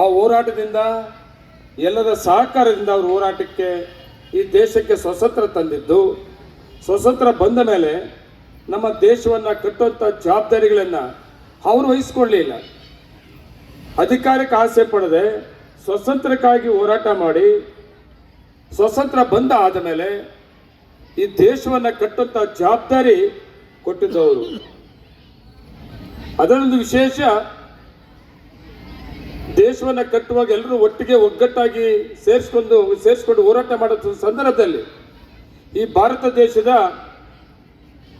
ಆ ಹೋರಾಟದಿಂದ, ಎಲ್ಲರ ಸಹಕಾರದಿಂದ ಅವರು ಹೋರಾಟಕ್ಕೆ ಈ ದೇಶಕ್ಕೆ ಸ್ವತಂತ್ರ ತಂದಿದ್ದು. ಸ್ವತಂತ್ರ ಬಂದ ಮೇಲೆ ನಮ್ಮ ದೇಶವನ್ನು ಕಟ್ಟುವಂಥ ಜವಾಬ್ದಾರಿಗಳನ್ನು ಅವರು ವಹಿಸ್ಕೊಳ್ಳಲಿಲ್ಲ ಅಧಿಕಾರಕ್ಕೆ ಆಸೆ ಪಡದೆ ಸ್ವತಂತ್ರಕ್ಕಾಗಿ ಹೋರಾಟ ಮಾಡಿ, ಸ್ವತಂತ್ರ ಬಂದ ಆದ ಮೇಲೆ ಈ ದೇಶವನ್ನು ಕಟ್ಟುವಂಥ ಜವಾಬ್ದಾರಿ ಕೊಟ್ಟಿದ್ದವರು. ಅದರೊಂದು ವಿಶೇಷ ದೇಶವನ್ನ ಕಟ್ಟುವಾಗ ಎಲ್ಲರೂ ಒಟ್ಟಿಗೆ ಒಗ್ಗಟ್ಟಾಗಿ ಸೇರಿಸ್ಕೊಂಡು ಸೇರಿಸ್ಕೊಂಡು ಹೋರಾಟ ಮಾಡೋ ಸಂದರ್ಭದಲ್ಲಿ ಈ ಭಾರತ ದೇಶದ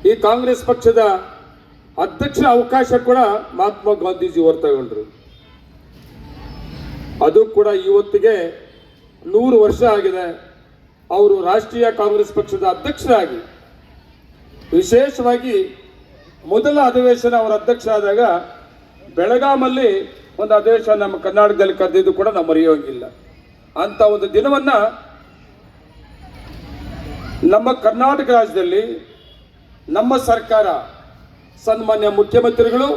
ಈ ಕಾಂಗ್ರೆಸ್ ಪಕ್ಷದ ಅಧ್ಯಕ್ಷ ಅವಕಾಶ ಕೂಡ ಮಹಾತ್ಮ ಗಾಂಧೀಜಿ ಅವರು ತಗೊಂಡ್ರು. ಅದು ಕೂಡ ಇವತ್ತಿಗೆ ನೂರು ವರ್ಷ ಆಗಿದೆ. ಅವರು ರಾಷ್ಟ್ರೀಯ ಕಾಂಗ್ರೆಸ್ ಪಕ್ಷದ ಅಧ್ಯಕ್ಷರಾಗಿ. ವಿಶೇಷವಾಗಿ ಮೊದಲ ಅಧಿವೇಶನ ಅವರ ಅಧ್ಯಕ್ಷ ಆದಾಗ ಬೆಳಗಾಮಲ್ಲಿ ಒಂದು ಆದೇಶ ನಮ್ಮ ಕರ್ನಾಟಕದಲ್ಲಿ ಕರೆದಿದ್ದು ಕೂಡ ನಾವು ಮರೆಯೋಂಗಿಲ್ಲ. ಅಂತ ಒಂದು ದಿನವನ್ನ ನಮ್ಮ ಕರ್ನಾಟಕ ರಾಜ್ಯದಲ್ಲಿ ನಮ್ಮ ಸರ್ಕಾರ, ಸನ್ಮಾನ್ಯ ಮುಖ್ಯಮಂತ್ರಿಗಳು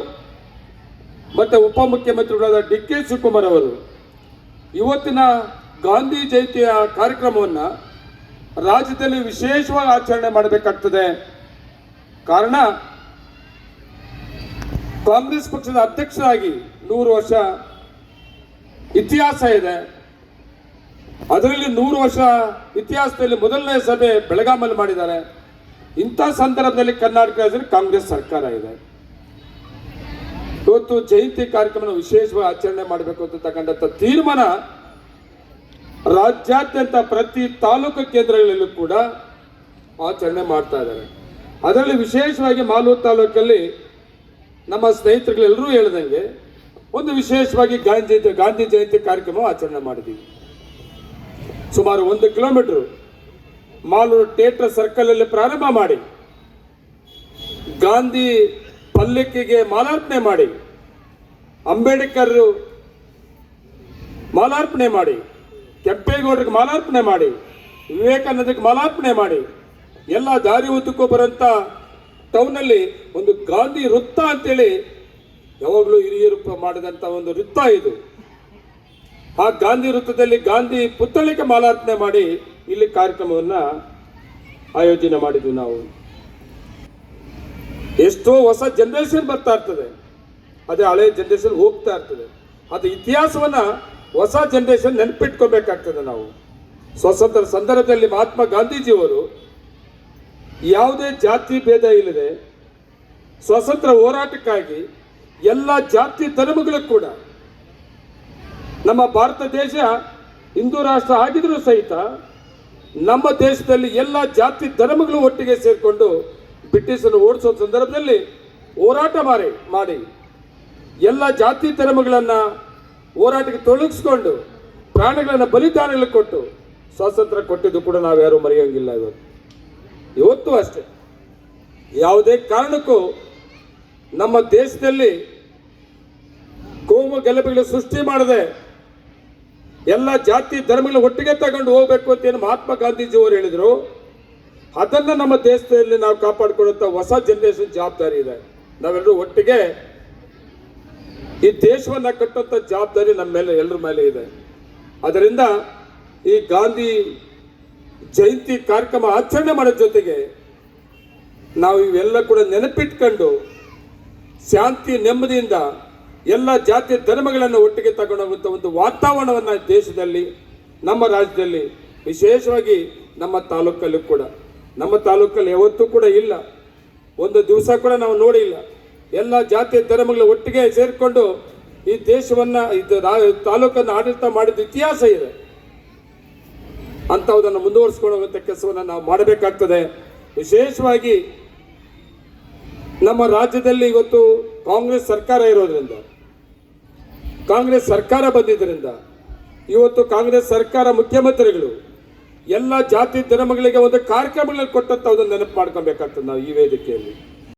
ಮತ್ತೆ ಉಪಮುಖ್ಯಮಂತ್ರಿಗಳಾದ ಡಿ ಕೆ ಶಿವಕುಮಾರ್ ಅವರು ಇವತ್ತಿನ ಗಾಂಧಿ ಜಯಂತಿಯ ಕಾರ್ಯಕ್ರಮವನ್ನು ರಾಜ್ಯದಲ್ಲಿ ವಿಶೇಷವಾಗಿ ಆಚರಣೆ ಮಾಡಬೇಕಾಗ್ತದೆ. ಕಾರಣ ಕಾಂಗ್ರೆಸ್ ಪಕ್ಷದ ಅಧ್ಯಕ್ಷರಾಗಿ ನೂರು ವರ್ಷ ಇತಿಹಾಸ ಇದೆ. ಅದರಲ್ಲಿ ನೂರು ವರ್ಷ ಇತಿಹಾಸದಲ್ಲಿ ಮೊದಲನೇ ಸಭೆ ಬೆಳಗಾಮಲ್ಲಿ ಮಾಡಿದ್ದಾರೆ. ಇಂಥ ಸಂದರ್ಭದಲ್ಲಿ ಕರ್ನಾಟಕ ರಾಜ್ಯದಲ್ಲಿ ಕಾಂಗ್ರೆಸ್ ಸರ್ಕಾರ ಇದೆ. ಇವತ್ತು ಜಯಂತಿ ಕಾರ್ಯಕ್ರಮ ವಿಶೇಷವಾಗಿ ಆಚರಣೆ ಮಾಡಬೇಕು ಅಂತ ತೀರ್ಮಾನ ರಾಜ್ಯಾದ್ಯಂತ ಪ್ರತಿ ತಾಲೂಕು ಕೇಂದ್ರಗಳಲ್ಲೂ ಕೂಡ ಆಚರಣೆ ಮಾಡ್ತಾ ಇದ್ದಾರೆ. ಅದರಲ್ಲಿ ವಿಶೇಷವಾಗಿ ಮಾಲೂರು ತಾಲೂಕಲ್ಲಿ ನಮ್ಮ ಸ್ನೇಹಿತರುಗಳೆಲ್ಲರೂ ಹೇಳ್ದಂಗೆ ಒಂದು ವಿಶೇಷವಾಗಿ ಗಾಂಧಿ ಗಾಂಧಿ ಜಯಂತಿ ಕಾರ್ಯಕ್ರಮ ಆಚರಣೆ ಮಾಡಿದ್ದೀವಿ. ಸುಮಾರು ಒಂದು ಕಿಲೋಮೀಟರ್ ಮಾಲೂರು ಥಿಯೇಟರ್ ಸರ್ಕಲ್ ಅಲ್ಲಿ ಪ್ರಾರಂಭ ಮಾಡಿ, ಗಾಂಧಿ ಪಲ್ಲಕ್ಕಿಗೆ ಮಾಲಾರ್ಪಣೆ ಮಾಡಿ, ಅಂಬೇಡ್ಕರ್ ಮಾಲಾರ್ಪಣೆ ಮಾಡಿ, ಕೆಂಪೇಗೌಡರಿಗೆ ಮಾಲಾರ್ಪಣೆ ಮಾಡಿ ವಿವೇಕಾನಂದಕ್ಕೆ ಮಾಲಾರ್ಪಣೆ ಮಾಡಿ, ಎಲ್ಲ ದಾರಿ ಉದ್ದಕ್ಕೂ ಬರೋಂಥ ಟೌನಲ್ಲಿ ಒಂದು ಗಾಂಧಿ ವೃತ್ತ ಅಂತೇಳಿ ಯಾವಾಗಲೂ ಹಿರಿಯರು ಮಾಡಿದಂಥ ಒಂದು ವೃತ್ತ ಇದು. ಆ ಗಾಂಧಿ ವೃತ್ತದಲ್ಲಿ ಗಾಂಧಿ ಪುತ್ಥಳಿಗೆ ಮಾಲಾರ್ಪಣೆ ಮಾಡಿ ಇಲ್ಲಿ ಕಾರ್ಯಕ್ರಮವನ್ನು ಆಯೋಜನೆ ಮಾಡಿದ್ವಿ ನಾವು. ಎಷ್ಟೋ ಹೊಸ ಜನರೇಷನ್ ಬರ್ತಾ ಇರ್ತದೆ. ಅದೇ ಹಳೆ ಜನರೇಷನ್ ಹೋಗ್ತಾ ಇರ್ತದೆ. ಅದು ಇತಿಹಾಸವನ್ನ ಹೊಸ ಜನರೇಷನ್ ನೆನಪಿಟ್ಕೋಬೇಕಾಗ್ತದೆ ನಾವು. ಸ್ವತಂತ್ರ ಸಂದರ್ಭದಲ್ಲಿ ಮಹಾತ್ಮ ಗಾಂಧೀಜಿಯವರು ಯಾವುದೇ ಜಾತಿ ಭೇದ ಇಲ್ಲದೆ ಸ್ವತಂತ್ರ ಹೋರಾಟಕ್ಕಾಗಿ ಎಲ್ಲ ಜಾತಿ ಧರ್ಮಗಳು ಕೂಡ ನಮ್ಮ ಭಾರತ ದೇಶ ಹಿಂದೂ ರಾಷ್ಟ್ರ ಆಗಿದ್ರೂ ಸಹಿತ ನಮ್ಮ ದೇಶದಲ್ಲಿ ಎಲ್ಲ ಜಾತಿ ಧರ್ಮಗಳು ಒಟ್ಟಿಗೆ ಸೇರಿಕೊಂಡು ಬ್ರಿಟಿಷನ್ನು ಓಡಿಸೋ ಸಂದರ್ಭದಲ್ಲಿ ಹೋರಾಟ ಮಾಡಿ ಮಾಡಿ. ಎಲ್ಲ ಜಾತಿ ಧರ್ಮಗಳನ್ನು ಹೋರಾಟಕ್ಕೆ ತೊಡಗಿಸ್ಕೊಂಡು ಪ್ರಾಣಿಗಳನ್ನು ಬಲಿದಾನಗಳು ಕೊಟ್ಟು ಸ್ವಾತಂತ್ರ್ಯ ಕೊಟ್ಟಿದ್ದು ಕೂಡ ನಾವು ಯಾರೂ ಮರೆಯೋಂಗಿಲ್ಲ ಇವತ್ತು. ಇವತ್ತು ಅಷ್ಟೇ. ಯಾವುದೇ ಕಾರಣಕ್ಕೂ ನಮ್ಮ ದೇಶದಲ್ಲಿ ಕೋಮು ಗಲಭೆಗಳು ಸೃಷ್ಟಿ ಮಾಡದೆ ಎಲ್ಲ ಜಾತಿ ಧರ್ಮಗಳ ಒಟ್ಟಿಗೆ ತಗೊಂಡು ಹೋಗಬೇಕು ಅಂತ ಏನು ಮಹಾತ್ಮ ಗಾಂಧೀಜಿ ಅವರು ಹೇಳಿದರು. ಅದನ್ನು ನಮ್ಮ ದೇಶದಲ್ಲಿ ನಾವು ಕಾಪಾಡಿಕೊಳ್ಳುವಂಥ ಹೊಸ ಜನರೇಷನ್ ಜವಾಬ್ದಾರಿ ಇದೆ. ನಾವೆಲ್ಲರೂ ಒಟ್ಟಿಗೆ ಈ ದೇಶವನ್ನ ಕಟ್ಟುವಂಥ ಜವಾಬ್ದಾರಿ ನಮ್ಮ ಮೇಲೆ, ಎಲ್ಲರ ಮೇಲೆ ಇದೆ. ಅದರಿಂದ ಈ ಗಾಂಧಿ ಜಯಂತಿ ಕಾರ್ಯಕ್ರಮ ಆಚರಣೆ ಮಾಡೋ ಜೊತೆಗೆ ನಾವು ಇವೆಲ್ಲ ಕೂಡ ನೆನಪಿಟ್ಕೊಂಡು ಶಾಂತಿ, ನೆಮ್ಮದಿಯಿಂದ ಎಲ್ಲ ಜಾತಿ ಧರ್ಮಗಳನ್ನು ಒಟ್ಟಿಗೆ ತಗೊಂಡೋಗುವಂಥ ಒಂದು ವಾತಾವರಣವನ್ನು ದೇಶದಲ್ಲಿ, ನಮ್ಮ ರಾಜ್ಯದಲ್ಲಿ, ವಿಶೇಷವಾಗಿ ನಮ್ಮ ತಾಲೂಕಲ್ಲೂ ಕೂಡ. ನಮ್ಮ ತಾಲೂಕಲ್ಲಿ ಯಾವತ್ತೂ ಕೂಡ ಇಲ್ಲ. ಒಂದು ದಿವಸ ಕೂಡ ನಾವು ನೋಡಿಲ್ಲ. ಎಲ್ಲ ಜಾತಿ ಧರ್ಮಗಳ ಒಟ್ಟಿಗೆ ಸೇರಿಕೊಂಡು ಈ ದೇಶವನ್ನು ಇದು ತಾಲೂಕನ್ನು ಆಡಳಿತ ಮಾಡಿದ ಇತಿಹಾಸ ಇದೆ. ಅಂಥವುದನ್ನು ಮುಂದುವರಿಸ್ಕೊಂಡು ಹೋಗುವಂಥ ಕೆಲಸವನ್ನು ನಾವು ಮಾಡಬೇಕಾಗ್ತದೆ. ವಿಶೇಷವಾಗಿ ನಮ್ಮ ರಾಜ್ಯದಲ್ಲಿ ಇವತ್ತು ಕಾಂಗ್ರೆಸ್ ಸರ್ಕಾರ ಇರೋದ್ರಿಂದ, ಕಾಂಗ್ರೆಸ್ ಸರ್ಕಾರ ಬಂದಿದ್ದರಿಂದ, ಇವತ್ತು ಕಾಂಗ್ರೆಸ್ ಸರ್ಕಾರ ಮುಖ್ಯಮಂತ್ರಿಗಳು ಎಲ್ಲ ಜಾತಿ ಧರ್ಮಗಳಿಗೆ ಒಂದು ಕಾರ್ಯಕ್ರಮಗಳನ್ನು ಕೊಟ್ಟಂತ ಒಂದು ನೆನಪು ಮಾಡ್ಕೊಬೇಕಾಗ್ತದೆ ನಾವು ಈ ವೇದಿಕೆಯಲ್ಲಿ.